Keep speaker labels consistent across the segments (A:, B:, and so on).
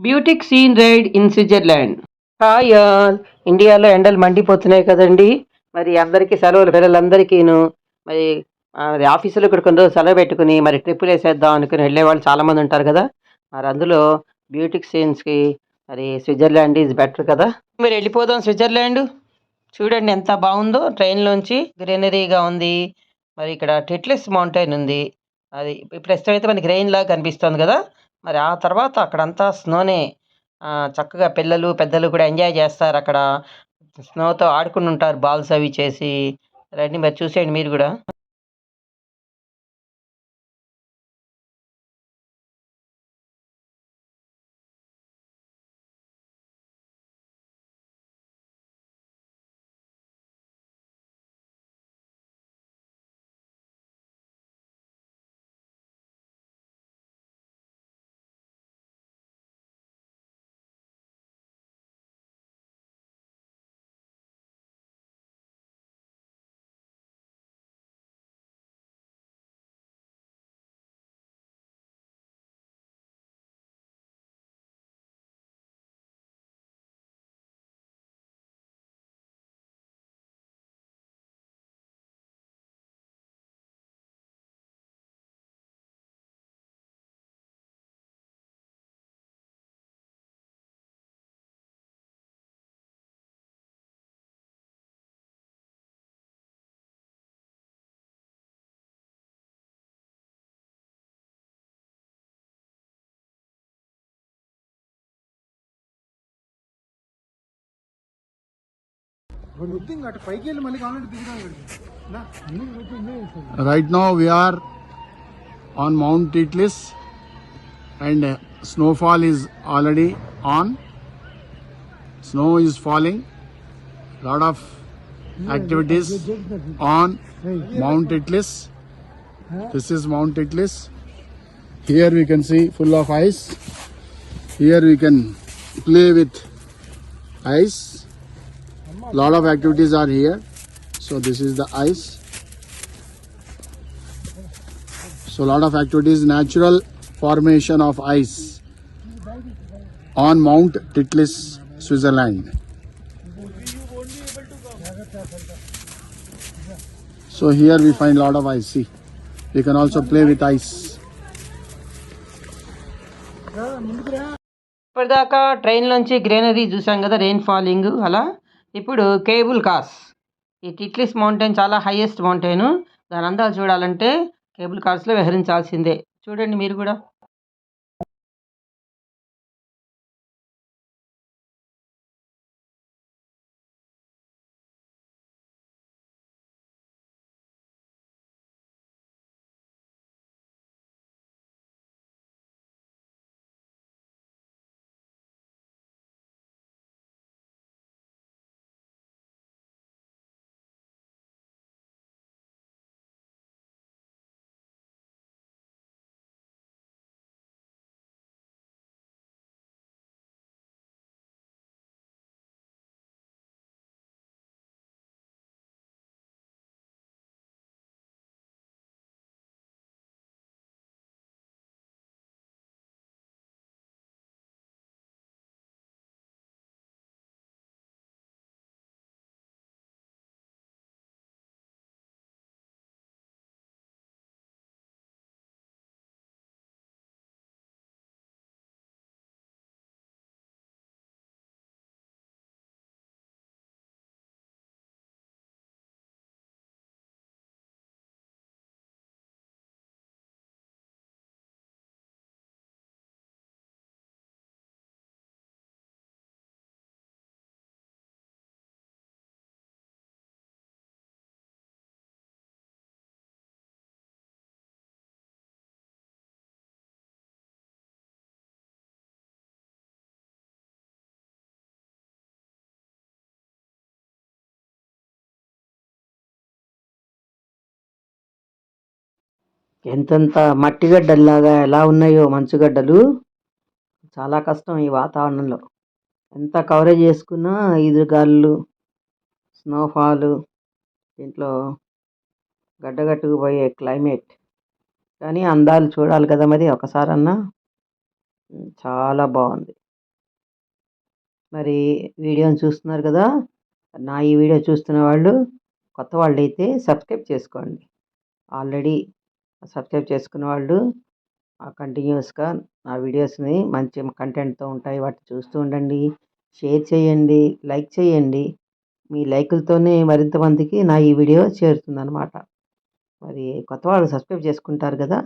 A: Boutique scene ride in Switzerland. Hi all. ఇండియాలో ఎండలు మండిపోతున్నాయి కదండి. మరి అందరికీ సెలవులు పిల్లలందరికీను. మరి మరి ఆఫీసులో ఇక్కడ కొన్ని రోజులు సెలవు పెట్టుకుని మరి ట్రిప్పులు వేసేద్దాం అనుకుని వెళ్ళే వాళ్ళు చాలామంది ఉంటారు కదా. మరి అందులో బ్యూటిక్ సీన్స్కి మరి స్విట్జర్లాండ్ ఈజ్ బెటర్ కదా. మీరు వెళ్ళిపోదాం స్విట్జర్లాండ్. చూడండి ఎంత బాగుందో. ట్రైన్లోంచి గ్రీనరీగా ఉంది. మరి ఇక్కడ టెట్లెస్ మౌంటైన్ ఉంది. అది ప్రస్తుతం అయితే మనకి రెయిన్ లాగా కనిపిస్తుంది కదా మరి ఆ తర్వాత అక్కడంతా స్నోనే చక్కగా పిల్లలు పెద్దలు కూడా ఎంజాయ్ చేస్తారు అక్కడ. స్నోతో ఆడుకుని ఉంటారు బాల్స్ అవి చేసి. రండి మరి చూసేయండి మీరు కూడా.
B: Right now we are on Mount Titlis and uh, snowfall is already on. Snow is falling. Lot of activities on Mount Titlis. This is Mount Titlis. Here we can see full of ice. Here we can play with ice Lot of activities are here. So this is the ice. So lot of activities, natural formation of ice on Mount Titlis, Switzerland. So here we find lot of ice. See, we can also play with ice.
A: ఇప్పటిదాకా ట్రైన్లోంచి greenery చూసాం కదా rain falling అలా ఇప్పుడు cable cars. ఈ Titlis mountain చాలా highest mountain. దాని అందాలు చూడాలంటే కేబుల్ కార్స్లో విహరించాల్సిందే చూడండి మీరు కూడా. ఎంతెంత మట్టి గడ్డల్లాగా ఎలా ఉన్నాయో మంచుగడ్డలు. చాలా కష్టం ఈ వాతావరణంలో. ఎంత కవరేజ్ చేసుకున్నా ఈదురుగాలులు స్నోఫాలు దీంట్లో గడ్డగట్టుకుపోయే క్లైమేట్. కానీ అందాలు చూడాలి కదా మరి ఒకసారన్నా. చాలా బాగుంది. మరి వీడియోని చూస్తున్నారు కదా నా ఈ వీడియో చూస్తున్న వాళ్ళు కొత్త వాళ్ళు అయితే సబ్స్క్రైబ్ చేసుకోండి. ఆల్రెడీ సబ్స్క్రైబ్ చేసుకున్న వాళ్ళు కంటిన్యూస్గా నా వీడియోస్ని మంచి కంటెంట్తో ఉంటాయి. వాటిని చూస్తూ ఉండండి. షేర్ చేయండి. లైక్ చేయండి. మీ లైకులతోనే మరింత మందికి నా ఈ వీడియో చేరుతుందన్నమాట. మరి కొత్త వాళ్ళు సబ్స్క్రైబ్ చేసుకుంటారు కదా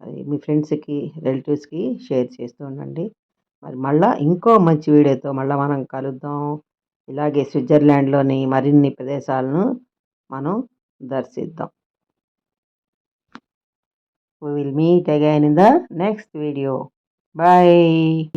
A: అది మీ ఫ్రెండ్స్కి రిలేటివ్స్కి షేర్ చేస్తూ ఉండండి. మరి మళ్ళీ ఇంకో మంచి వీడియోతో మళ్ళీ మనం కలుద్దాం. ఇలాగే స్విట్జర్లాండ్లోని మరిన్ని ప్రదేశాలను మనం దర్శిద్దాం. We will meet again in the next video. Bye